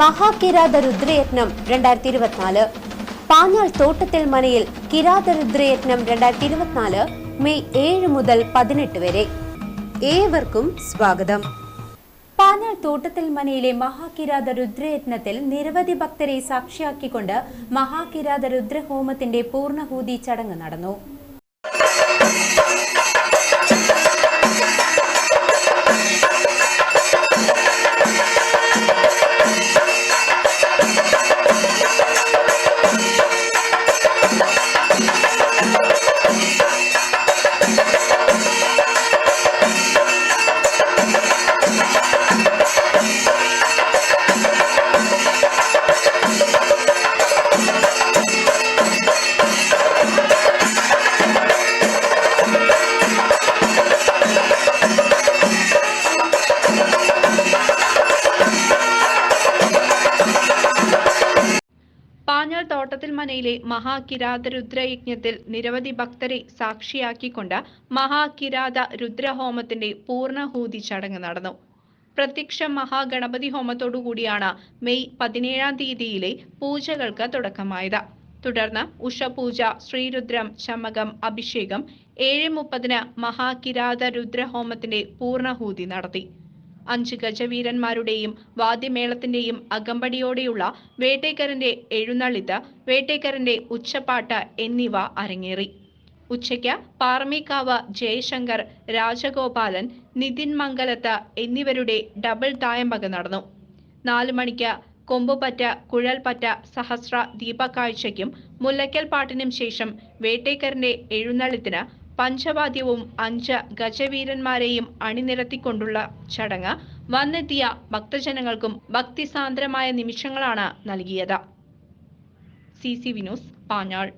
മഹാകിരാത രുദ്രയജ്ഞം രണ്ടായിരത്തി ഇരുപത്തിനാല് പാഞ്ഞാൾ തോട്ടത്തിൽ മനയിൽ കിരാത രുദ്രയജ്ഞം രണ്ടായിരത്തി ഇരുപത്തിനാല് മെയ് ഏഴ് മുതൽ പതിനെട്ട് വരെ. ഏവർക്കും സ്വാഗതം. പാഞ്ഞാൾ തോട്ടത്തിൽ മനയിലെ മഹാകിരാത രുദ്രയജ്ഞത്തിൽ നിരവധി ഭക്തരെ സാക്ഷിയാക്കിക്കൊണ്ട് മഹാകിരാത രുദ്രഹോമത്തിന്റെ പൂർണഹൂതി ചടങ്ങ് നടന്നു. തോട്ടത്തിൽ മനയിലെ മഹാകിരാത രുദ്രയജ്ഞത്തിൽ നിരവധി ഭക്തരെ സാക്ഷിയാക്കിക്കൊണ്ട് മഹാകിരാത രുദ്രഹോമത്തിന്റെ പൂർണഹൂതി ചടങ്ങ് നടന്നു. പ്രത്യക്ഷ മഹാഗണപതി ഹോമത്തോടുകൂടിയാണ് മെയ് പതിനേഴാം തീയതിയിലെ പൂജകൾക്ക് തുടക്കമായത്. തുടർന്ന് ഉഷപൂജ ശ്രീരുദ്രം ചമകം അഭിഷേകം ഏഴ് മുപ്പതിന് മഹാകിരാത രുദ്രഹോമത്തിന്റെ പൂർണഹൂതി നടത്തി. അഞ്ച് ഗജവീരന്മാരുടെയും വാദ്യമേളത്തിന്റെയും അകമ്പടിയോടെയുള്ള വേട്ടേക്കരന്റെ എഴുന്നള്ളിത്ത് വേട്ടേക്കരന്റെ ഉച്ചപ്പാട്ട് എന്നിവ അരങ്ങേറി. ഉച്ചയ്ക്ക് പാറമേക്കാവ് ജയശങ്കർ രാജഗോപാലൻ നിതിൻ മംഗലത്ത് എന്നിവരുടെ ഡബിൾ തായമ്പക നടന്നു. നാലു മണിക്ക് കൊമ്പുപറ്റ കുഴൽപ്പറ്റ സഹസ്ര ദീപക്കാഴ്ചയ്ക്കും മുല്ലയ്ക്കൽ പാട്ടിനും ശേഷം വേട്ടേക്കരന്റെ എഴുന്നള്ളിത്തിന് പഞ്ചവാദ്യവും അഞ്ച് ഗജവീരന്മാരെയും അണിനിരത്തിക്കൊണ്ടുള്ള ചടങ്ങ് വന്നെത്തിയ ഭക്തജനങ്ങൾക്കും ഭക്തിസാന്ദ്രമായ നിമിഷങ്ങളാണ് നൽകിയത്. സി സി വിനോസ് പാഞ്ഞാൾ.